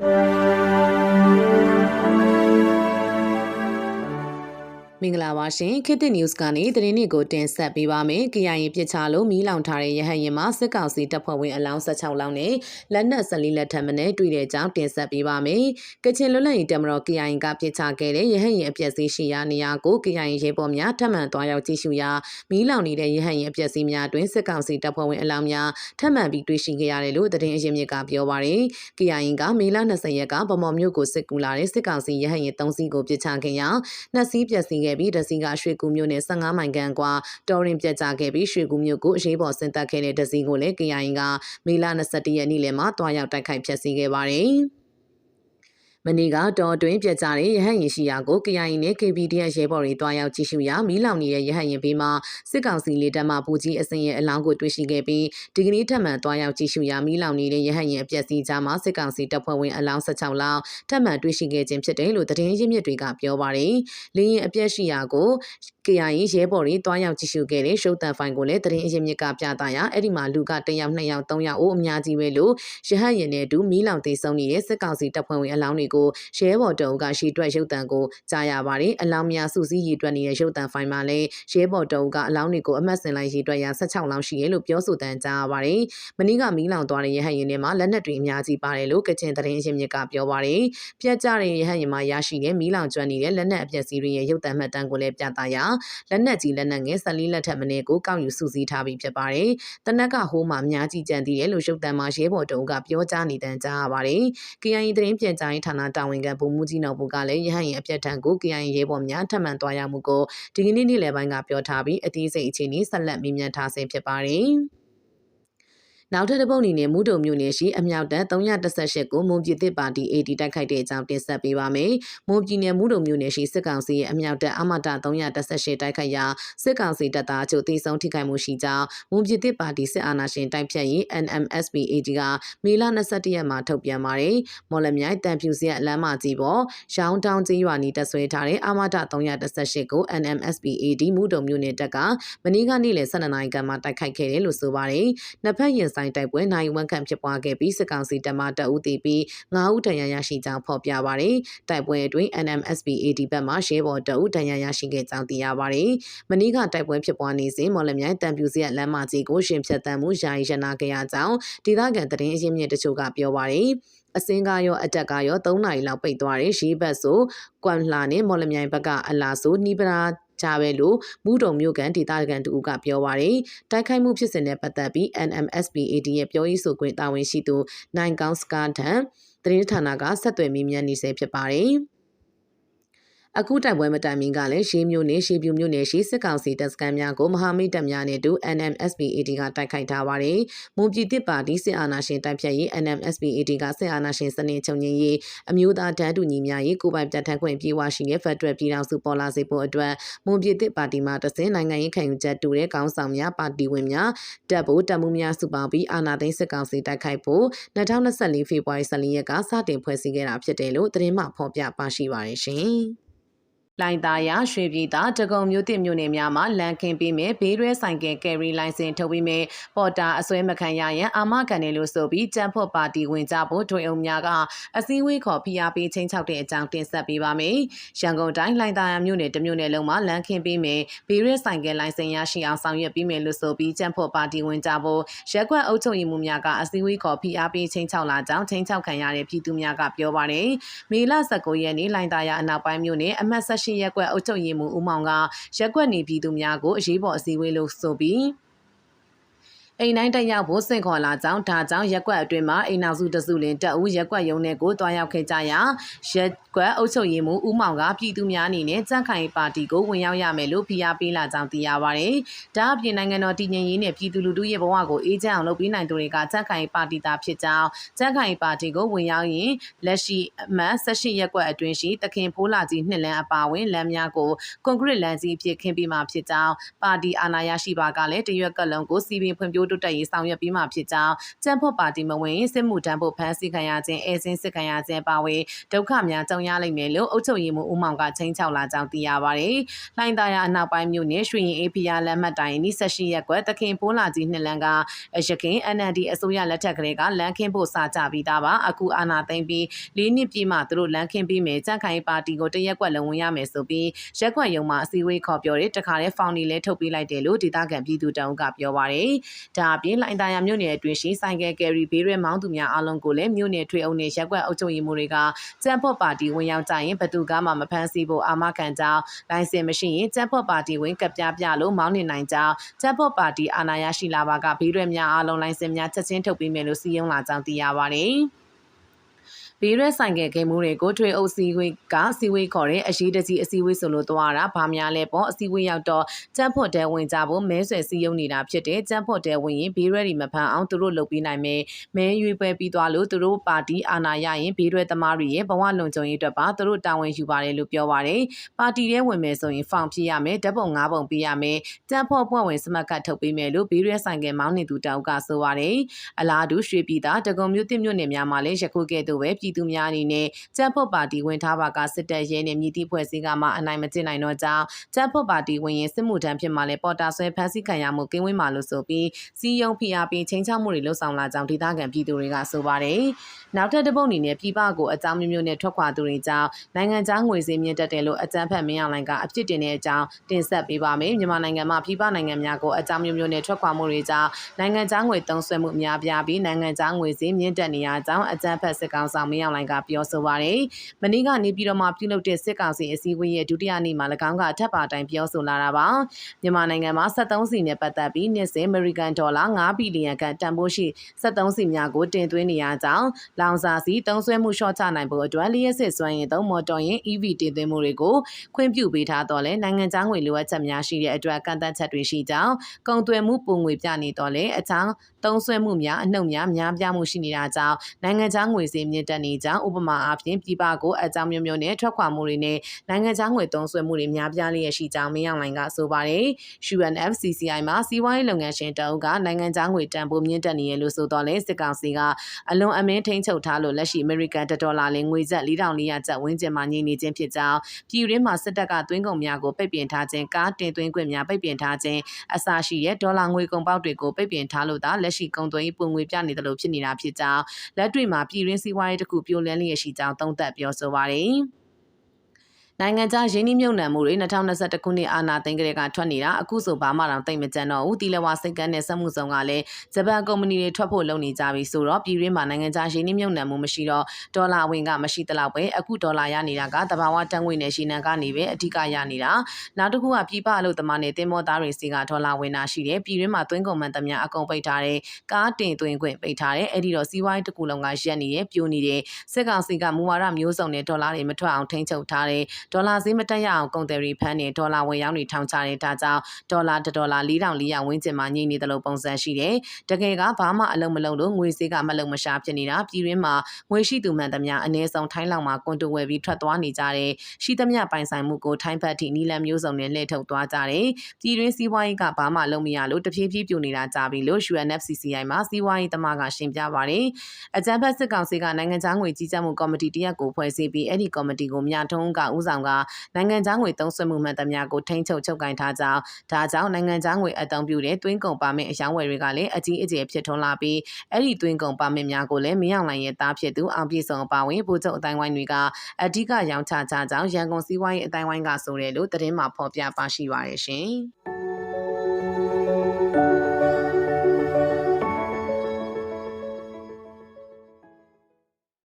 you မင်္ဂလာပါရှင်ခေတ်သစ် news ကနေသတင်းတွေကိုတင်ဆက်ပေးပါမယ်။ KIA ပြစ်ချလို့မီးလောင်ထားတဲ့ရဟတ်ရင်မှာစစ်ကောင်စီတပ်ဖွဲ့ဝင်အလောင်း16လောင်းနဲ့လက်နက်14လက်ထပ်မနဲ့တွေ့တဲ့အကြောင်းတင်ဆက်ပေးပါမယ်။ကချင်လွတ်လပ်ရေးတပ်မတော် KIA ကပြစ်ချခဲ့တဲ့ရဟတ်ရင်အပြက်စီးရှိရာနေရာကို KIA ရဲဘော်များထပ်မံသွားရောက်ကြည့်ရှုရာမီးလောင်နေတဲ့ရဟတ်ရင်အပြက်စီးများတွင်စစ်ကောင်စီတပ်ဖွဲ့ဝင်အလောင်းများထပ်မံပြီးတွေ့ရှိခဲ့ရတယ်လို့သတင်းအရင်းမြစ်ကပြောပါရယ်။ KIA ကမေလ20ရက်ကဗမော်မြို့ကိုစစ်ကူလာတဲ့စစ်ကောင်စီရဟတ်ရင်3စီးကိုပြစ်ချခဲ့ရာနှစ်စီးပြက်စီးခဲ့ပြီးတစီးကရွှေကူမြို့နယ်15မိုင်ခန့်ကွာတော်ရင်ပြက်ကျခဲ့ပြီးရွှေကူမြို့ကိုအရေးပေါ်ဆင်းသက်ခဲ့တဲ့တစီးကိုလည်း KIA ကမေလ22ရက်နေ့လယ်မှာတွားရောက်တိုက်ခိုက်ဖျက်ဆီးခဲ့ပါတယ်။ မနေ့ကတော်အတွင်းပြက်ကြတဲ့ရဟတ်ရင်ရှိရာကို KIA နဲ့ KPDN ရဲဘော်တွေတွားရောက်ကြည့်ရှုရာမီးလောင်နေတဲ့ရဟတ်ရင်ဘေးမှာစစ်ကောင်စီလေတပ်မှပူကြီးအစင်ရဲ့အလောင်းကိုတွေ့ရှိခဲ့ပြီးဒီကနေ့ထပ်မံတွားရောက်ကြည့်ရှုရာမီးလောင်နေတဲ့ရဟတ်ရင်အပျက်စီးကြားမှာစစ်ကောင်စီတပ်ဖွဲ့ဝင်အလောင်း16လောင်းထပ်မံတွေ့ရှိခဲ့ခြင်းဖြစ်တယ်လို့သတင်းရင်းမြစ်တွေကပြောပါတယ်။လေရင်အပျက်ရှိရာကို KIA ရဲဘော်တွေတွားရောက်ကြည့်ရှုခဲ့တဲ့ရှုပ်တန်ဖိုင်ကိုလည်းသတင်းအရင်းမြစ်ကပြသရာအဲ့ဒီမှာလူက1ယောက်2ယောက်3ယောက်အိုးအများကြီးပဲလို့ရဟတ်ရင်နဲ့အတူမီးလောင်သေးဆုံးနေတဲ့စစ်ကောင်စီတပ်ဖွဲ့ဝင်အလောင်းတွေကိုရဲဘော်တုံကရှီတွက်ရုပ်တံကိုကြားရပါတယ်အလောင်းများစုစည်းရည်တွက်နေတဲ့ရုပ်တံဖိုင်မှာလည်းရဲဘော်တုံကအလောင်းတွေကိုအမှတ်စင်လိုက်ရည်တွက်ရ16လောင်းရှိရလို့ပြောဆိုတမ်းကြားရပါတယ်မနီးကမီးလောင်သွားတဲ့ရဟတ်ရင်ထဲမှာလက်နက်တွေအများကြီးပါတယ်လို့ကချင်သတင်းအရင်းမြစ်ကပြောပါတယ်ပြက်ကြတဲ့ရဟတ်ရင်မှာရရှိတဲ့မီးလောင်ကျွမ်းနေတဲ့လက်နက်အပျက်စီးတွေရဲ့ရုပ်တံမှတ်တမ်းကိုလည်းပြသရာလက်နက်ကြီးလက်နက်ငယ်14လက်ထက်မင်းကိုကောက်ယူစုစည်းထားပြီးဖြစ်ပါတယ်တနက်ကဟိုးမှာအများကြီးကြံသေးတယ်လို့ရုပ်တံမှာရဲဘော်တုံကပြောကြားနေတဲ့အကြားရပါတယ် KIA သတင်းပြန်ကြားရေးဌာနတာဝန်ခံဗိုလ်မှူးကြီးနော်ဘူကလည်းရဟတ်ရင်အပြတ်ထန်ကို KIA ရဲဘော်များထပ်မံသွားရမှုကိုဒီကနေ့နေ့လယ်ပိုင်းကပြောထားပြီးအသေးစိတ်အခြေအနေဆက်လက်မေးမြန်းထားဆဲဖြစ်ပါတယ်။ နောက်ထပ်တစ်ပုတ်အနေနဲ့မူတုံမြို့နယ်ရှိအမြောက်တန်း318ကိုမွန်ပြည်သစ်ပါတီ AD တိုက်ခိုက်တဲ့အကြောင်းတင်ဆက်ပေးပါမယ်။မွန်ပြည်နယ်မူတုံမြို့နယ်ရှိစစ်ကောင်စီရဲ့အမြောက်တန်းအမတ318တိုက်ခိုက်ရာစစ်ကောင်စီတပ်သားအချို့သေဆုံးထိခိုက်မှုရှိကြောင်းမွန်ပြည်သစ်ပါတီစစ်အာဏာရှင်တိုက်ဖြတ်ရေး NMSP AD ကမေလ22ရက်မှာထုတ်ပြန်ပါတယ်။မော်လမြိုင်တန်ဖြူစရလမ်းမကြီးပေါ်ရောင်းတောင်းကြီးရွာနီတက်ဆွဲထားတဲ့အမတ318ကို NMSP AD မူတုံမြို့နယ်တပ်ကမနေ့ကနေ့လယ်12နာရီကမှတိုက်ခိုက်ခဲ့တယ်လို့ဆိုပါတယ်။နှစ်ဖက်ရင်ဆိုင်ဆိုင်တိုက်ပွဲနိုင်ဝန်ခံဖြစ်ပွားခဲ့ပြီးစစ်ကောင်စီတပ်မှတအုပ်တည်ပြီး9ဦးဒဏ်ရာရရှိကြောင်းဖော်ပြပါတယ်။တိုက်ပွဲအတွင်း NMSPAD ဘက်မှရဲဘော်တအုပ်ဒဏ်ရာရရှိခဲ့ကြောင်းသိရပါတယ်။မနေ့ကတိုက်ပွဲဖြစ်ပွားနေစဉ်မော်လမြိုင်တံပြူစရလမ်းမကြီးကိုရှင်ဖြတ်တမ်းမှုယာယီရနာခဲ့ရကြောင်းဒေသခံသတင်းအရင်းမြစ်တချို့ကပြောပါတယ်။အစင်းကားရောအတက်ကရော3နာရီလောက်ပိတ်သွားတယ်ရေးဘက်ဆိုကွမ်လှနဲ့မော်လမြိုင်ဘက်ကအလာဆိုနှီးပရာ ကြပဲလို့မူတုံမြို့ကန်ဒေသခံတူကပြောပါရယ်တိုက်ခိုက်မှုဖြစ်စဉ်နဲ့ပတ်သက်ပြီး NMSPAD ရဲ့ပြောရေးဆိုခွင့်တာဝန်ရှိသူနိုင်ကောင်းစကားထံသတင်းဌာနကဆက်သွယ်မေးမြန်းနေဆဲဖြစ်ပါတယ်။ အခုတိုက်ပွဲမတိုင်မီကလည်းရှေးမျိုးနဲ့ရှေးပြူမျိုးနဲ့ရှိစစ်ကောင်စီတပ်စခန်းများကိုမဟာမိတ်တပ်များနဲ့အတူ NMSPAD ကတိုက်ခိုက်ထားပါတယ်။မွန်ပြည်တစ်ပါတီစစ်အာဏာရှင်တိုက်ဖြတ်ရေး NMSPAD ကစစ်အာဏာရှင်စနစ်ချုပ်ငြိမ်းရေးအမျိုးသားတန်းတူညီမျှရေးကိုပိုင်ပြဋ္ဌာန်းခွင့်ပြေဝရှိတဲ့ဖက်ဒရယ်ပြည်ထောင်စုပေါ်လာစေဖို့အတွက်မွန်ပြည်တစ်ပါတီမှတစင်းနိုင်ငံရေးခံယူချက်တူတဲ့ကောင်းဆောင်များပါတီဝင်များတပ်ဖို့တပ်မှုများစုပေါင်းပြီးအာဏာသိမ်းစစ်ကောင်စီတိုက်ခိုက်ဖို့2024ဖေဖော်ဝါရီ14ရက်ကစတင်ဖွဲ့စည်းခဲ့တာဖြစ်တယ်လို့သတင်းမှဖော်ပြပါရှိပါတယ်ရှင်။ လိုင်သားရရွှေပြည်သာတကုံမြို့တစ်မြို့နယ်များမှာလန်ခင်ပေးမယ်ဘေးရဲဆိုင်ကယ်ကယ်ရီလိုင်စင်ထုတ်ပြီးမယ်ပေါ်တာအစွဲမခံရရန်အာမခံတယ်လို့ဆိုပြီးကြံဖို့ပါတီဝင်ကြဖို့ထွေအောင်များကအစည်းအဝေးခေါ်ဖိအားပေးချင်းချောက်တဲ့အကြောင်းတင်ဆက်ပေးပါမယ်ရန်ကုန်တိုင်းလိုင်သားရမြို့နယ်တမြို့နယ်လုံးမှာလန်ခင်ပေးမယ်ဘေးရဲဆိုင်ကယ်လိုင်စင်ရရှိအောင်ဆောင်ရွက်ပြီးမယ်လို့ဆိုပြီးကြံဖို့ပါတီဝင်ကြဖို့ရက်ကွက်အုပ်ချုပ်ရေးမှူးများကအစည်းအဝေးခေါ်ဖိအားပေးချင်းချောက်လာကြောင်းချင်းချောက်ခံရတဲ့ပြည်သူများကပြောပါတယ်မေလ19ရက်နေ့လိုင်သားရအနောက်ပိုင်းမြို့နယ်အမှတ်18ရက်ကွက်အုပ်ချုပ်ရေးမှူးဦးမောင်ကရက်ကွက်နေပြည်သူများကိုအရေးပေါ်အစည်းအဝေးလို့ဆိုပြီး အိမ်တိုင်းတက်ရောက်ဖို့စင့်ခေါ်လာကြောင်းဒါကြောင့်ရက်ကွက်အတွင်းမှာအိမ်နောက်စုတစုလင်တက်ဦးရက်ကွက်ရုံးထဲကိုတွားရောက်ခဲ့ကြရာရက်ကွက်အုပ်ချုပ်ရေးမှူးဦးမောင်ကပြည်သူများအနေနဲ့ကြန့်ခိုင်ပါတီကိုဝင်ရောက်ရမယ်လို့ဖိအားပေးလာကြောင်းသိရပါတယ်။ဒါအပြင်နိုင်ငံတော်တည်ငြိမ်ရေးနဲ့ပြည်သူလူထုရဲ့ဘဝကိုအေးချမ်းအောင်လုပ်ပေးနိုင်သူတွေကကြန့်ခိုင်ပါတီသားဖြစ်ကြောင်းကြန့်ခိုင်ပါတီကိုဝင်ရောက်ရင်လက်ရှိအမှတ်18ရက်ကွက်အတွင်းရှိတခင်ဖိုးလာကြီးနှစ်လမ်းအပါဝင်လမ်းများကိုကွန်ကရစ်လမ်းကြီးဖြစ်ခင်းပြီးမှဖြစ်ကြောင်းပါတီအာဏာရရှိပါကလည်းတရွက်ကလုံးကိုစီပင်ဖွံ့ဖြိုးတိုးတိုးတက်ရေးဆောင်ရွက်ပြီးမှဖြစ်ကြောင်းကျန်းဖော့ပါတီမဝင်စစ်မှုထမ်းဖို့ဖမ်းဆီးခံရခြင်းအဲစင်းစစ်ခံရခြင်းပါဝင်ဒုက္ခများကြုံရလိမ့်မယ်လို့အုပ်ချုပ်ရေးမှူးဦးမောင်ကချင်းချောက်လာကြောင်းသိရပါတယ်။လိုင်းသားရအနောက်ပိုင်းမြို့နယ်ရွှေရင်အေးဖီယာလက်မှတ်တိုင်နီးဆက်ရှိရက်ကွက်တခင်ပိုးလာကြီးနှစ်လန်းကရခင် NLD အစိုးရလက်ထက်ကလေးကလမ်းခင်းဖို့စာကြပြီးသားပါအခုအာဏာသိမ်းပြီး၄နှစ်ပြည့်မှသူတို့လမ်းခင်းပြီးမယ်ကြန့်ခိုင်ပါတီကိုတရက်ကွက်လုံးဝင်ရမယ်ဆိုပြီးရက်ကွက်ရုံမှာအစည်းအဝေးခေါ်ပြောတယ်တခါလဲဖောင်နီလဲထုတ်ပေးလိုက်တယ်လို့ဒေသခံပြည်သူတောင်ကပြောပါတယ်ဒါအပြင်လိုင်းသားရမြို့နယ်အတွင်းရှိဆိုင်ကယ်ကယ်ရီဘေးရဲမောင်းသူများအားလုံးကိုလည်းမြို့နယ်ထွေအုပ်နဲ့ရက်ကွက်အုပ်ချုပ်ရေးမှူးတွေကကျန်းဖော့ပါတီဝင်ရောက်ကြရင်ဘသူကမှမဖမ်းဆီးဖို့အာမခံကြောင်းလိုင်စင်မရှိရင်ကျန်းဖော့ပါတီဝင်ကပ်ပြပြလို့မောင်းနေနိုင်ကြောင်းကျန်းဖော့ပါတီအာဏာရရှိလာပါကဘေးရဲများအားလုံးလိုင်စင်များချက်ချင်းထုတ်ပေးမယ်လို့စီရင်လာကြောင်းသိရပါတယ်။ ဘေးရဲဆိုင်ကယ်ဂိမ်းမှုတွေကိုထွေအုပ်စီဝေးကစီဝေးခေါ်တဲ့အရေးတကြီးအစည်းအဝေးဆိုလို့သွားတာဘာများလဲပေါ့အစည်းအဝေးရောက်တော့ကျန်းဖော့တဲဝင်ကြဖို့မဲဆွယ်စီယုံနေတာဖြစ်တဲ့ကျန်းဖော့တဲဝင်ရင်ဘေးရဲတွေမဖန်အောင်သူတို့လုပ်ပေးနိုင်မယ်မဲရွေးပွဲပြီးသွားလို့သူတို့ပါတီအာဏာရရင်ဘေးရဲသမားတွေရဲ့ဘဝလုံခြုံရေးအတွက်ပါသူတို့တာဝန်ယူပါတယ်လို့ပြောပါတယ်ပါတီထဲဝင်မယ်ဆိုရင်ဖောင်ဖြစ်ရမယ်ဓာတ်ပုံ၅ပုံပေးရမယ်ကျန်းဖော့ဖွဲ့ဝင်စမတ်ကတ်ထုတ်ပေးမယ်လို့ဘေးရဲဆိုင်ကယ်မောင်းနေသူတောက်ကဆိုပါတယ်အလားတူရွှေပြည်သာတကုံမြို့တစ်မြို့နယ်များမှာလည်းယခုကဲ့သို့ပဲပြည်ပြည်သူများအနေနဲ့ကျန်းဖော့ပါတီဝင်ထားပါကစစ်တပ်ရဲနဲ့မြည်တိဖွဲ့စည်းကမှအနိုင်မကျင့်နိုင်တော့ကြောင်းကျန်းဖော့ပါတီဝင်ရင်စစ်မှုထမ်းဖြစ်မှလည်းပေါ်တာဆွဲဖမ်းဆီးခံရမှုကင်းဝေးမှလို့ဆိုပြီးစီယုံဖိအားပေးချင်းချောက်မှုတွေလှုပ်ဆောင်လာကြောင်းဒေသခံပြည်သူတွေကဆိုပါတယ်။နောက်ထပ်တစ်ပုတ်အနေနဲ့ပြည်ပကိုအကြောင်းမျိုးမျိုးနဲ့ထွက်ခွာသူတွေကြောင့်နိုင်ငံခြားငွေစည်းမြင့်တက်တယ်လို့အကြမ်းဖက်မင်းအောင်လိုင်ကအပြစ်တင်တဲ့အကြောင်းတင်ဆက်ပေးပါမယ်။မြန်မာနိုင်ငံမှာပြည်ပနိုင်ငံများကိုအကြောင်းမျိုးမျိုးနဲ့ထွက်ခွာမှုတွေကြောင့်နိုင်ငံခြားငွေသုံးစွဲမှုအများပြားပြီးနိုင်ငံခြားငွေစည်းမြင့်တက်နေရကြောင်းအကြမ်းဖက်စစ်ကောင်ဆောင်မင်းအောင်လိုင်ကပြောဆိုပါတယ်။မနေ့ကနေပြည်တော်မှာပြုလုပ်တဲ့စစ်ကောင်စီအစည်းအဝေးရဲ့ဒုတိယနေ့မှာ၎င်းကအထက်ပါတိုင်းပြောဆိုလာတာပါ။မြန်မာနိုင်ငံမှာ73စီနဲ့ပတ်သက်ပြီးနှစ်စဉ်အမေရိကန်ဒေါ်လာ9ဘီလီယံခန့်တန်ဖိုးရှိ73စီများကိုတင်သွင်းနေရကြောင်းလောင်စာစီသုံးစွဲမှုလျှော့ချနိုင်ဖို့အတွက်လျှက်စစ်စွမ်းရည်သုံးမော်တော်ယာဉ် EV တင်သွင်းမှုတွေကိုခွင့်ပြုပေးထားတော့လဲနိုင်ငံခြားငွေလိုအပ်ချက်များရှိတဲ့အတွက်ကန့်သတ်ချက်တွေရှိကြောင်းကုန်သွယ်မှုပုံငွေပြနေတော့လဲအချောင်းသုံးစွဲမှုများအနှုတ်များများပြားမှုရှိနေတာကြောင့်နိုင်ငံခြားငွေစည်းမြင့်တက်နေကြောင်းဥပမာအားဖြင့်ပြည်ပကိုအကြောင်းမျိုးမျိုးနဲ့ထွက်ခွာမှုတွေနဲ့နိုင်ငံခြားငွေသုံးစွဲမှုတွေများပြားလျက်ရှိကြောင်းမင်းအောင်လှိုင်ကဆိုပါတယ်။ UNFCCI မှာစီးပွားရေးလုပ်ငန်းရှင်တအုပ်ကနိုင်ငံခြားငွေတန်ဖိုးမြင့်တက်နေရလို့ဆိုတော့လေစစ်ကောင်စီကအလွန်အမင်းထိန်ချုပ်ထားလို့လက်ရှိ American ဒေါ်လာလင်းငွေကျပ်4400ကျပ်ဝန်းကျင်မှာညှိနေခြင်းဖြစ်ကြောင်းပြည်ရင်းမှာစစ်တပ်ကသွင်းကုန်များကိုပိတ်ပင်ထားခြင်းကားတင်သွင်းခွင့်များပိတ်ပင်ထားခြင်းအစရှိရဲ့ဒေါ်လာငွေကုန်ပေါက်တွေကိုပိတ်ပင်ထားလို့သာလက်ရှိကုန်သွယ်ရေးပုံငွေပြနေတယ်လို့ဖြစ်နေတာဖြစ်ကြောင်းလက်တွေ့မှာပြည်ရင်းစီးပွားရေးတစ်ခုပြိုလဲလျက်ရှိကြောင်းသုံးသပ်ပြောဆိုပါတယ်။ နိုင်ငံခြားရင်းနှီးမြှုပ်နှံမှုတွေ2021ခုနှစ်အာဏာသိမ်းကလေးကထွက်နေတာအခုဆိုဘာမှတော့တိတ်မကြမ်းတော့ဘူးတီလဝါစိတ်ကန်းနဲ့စက်မှုဆောင်ကလည်းဂျပန်ကုမ္ပဏီတွေထွက်ဖို့လုပ်နေကြပြီဆိုတော့ပြည်တွင်းမှာနိုင်ငံခြားရင်းနှီးမြှုပ်နှံမှုမရှိတော့ဒေါ်လာဝင်ကမရှိတလောက်ပဲအခုဒေါ်လာရနေတာကတဘာဝတန်ငွေနဲ့ရှီနံကနေပဲအဓိကရနေတာနောက်တစ်ခုကပြည်ပအလုပ်သမားနဲ့တင်မောသားတွေစီကဒေါ်လာဝင်တာရှိတယ်ပြည်တွင်းမှာသွင်းကုန်မှန်သမျှအကုန်ပိတ်ထားတယ်ကားတင်သွင်းခွင့်ပိတ်ထားတယ်အဲ့ဒီတော့စီးပွားရေးတစ်ခုလုံးကရက်နေတယ်ပြိုနေတယ်စစ်ကောင်စီကမူဝါဒမျိုးစုံနဲ့ဒေါ်လာတွေမထွက်အောင်ထိန်းချုပ်ထားတယ်ဒေါ်လာဈေးမတက်ရအောင်ကုန်တယ်ရီဖန်းနဲ့ဒေါ်လာဝင်ရောက်နေထောင်ချတဲ့ဒါကြောင့်ဒေါ်လာ1ဒေါ်လာ4400ဝန်းကျင်မှာညှိနေတယ်လို့ပုံစံရှိတယ်။တကယ်ကဘာမှအလုံးမလုံးလို့ငွေစည်းကမလုံးမရှာဖြစ်နေတာပြည်ရင်းမှာငွေရှိသူမှန်သမျှအနည်းဆုံးထိုင်းလောက်မှာကွန်တိုဝယ်ပြီးထွက်သွားနေကြတယ်။ရှိသမျှပိုင်ဆိုင်မှုကိုထိုင်းဘက်ထိနီလန်မျိုးစုံနဲ့လှည့်ထုတ်သွားကြတယ်။ပြည်ရင်းစီးပွားရေးကဘာမှလုံးမရလို့တဖြည်းဖြည်းပြိုနေတာကြပြီလို့ UNFCCI မှာစီးပွားရေးတမကရှင်းပြပါတယ်။အကြံဖက်စစ်ကောင်စီကနိုင်ငံခြားငွေကြီးကြပ်မှုကော်မတီတရက်ကိုဖွဲ့စည်းပြီးအဲ့ဒီကော်မတီကိုမြထုံးကဥဆောင်ကနိုင်ငံခြားငွေသုံးစွဲမှုမှန်သမျှကိုထိန်းချုပ်ချုပ်ကင်ထားကြောင်းဒါကြောင့်နိုင်ငံခြားငွေအသုံးပြုတဲ့တွင်းကုန်ပါမစ်အယောင်းဝယ်တွေကလည်းအကြီးအကျယ်ဖြစ်ထွန်းလာပြီးအဲ့ဒီတွင်းကုန်ပါမစ်များကိုလည်းမင်းအောင်လှိုင်ရဲ့သားဖြစ်သူအောင်ပြည့်စုံအပါဝင်ဗိုလ်ချုပ်အတိုင်းဝိုင်းတွေကအဓိကရောင်းချကြကြောင်းရန်ကုန်စီးပွားရေးအတိုင်းဝိုင်းကဆိုတယ်လို့သတင်းမှာဖော်ပြပါရှိပါရရှင်။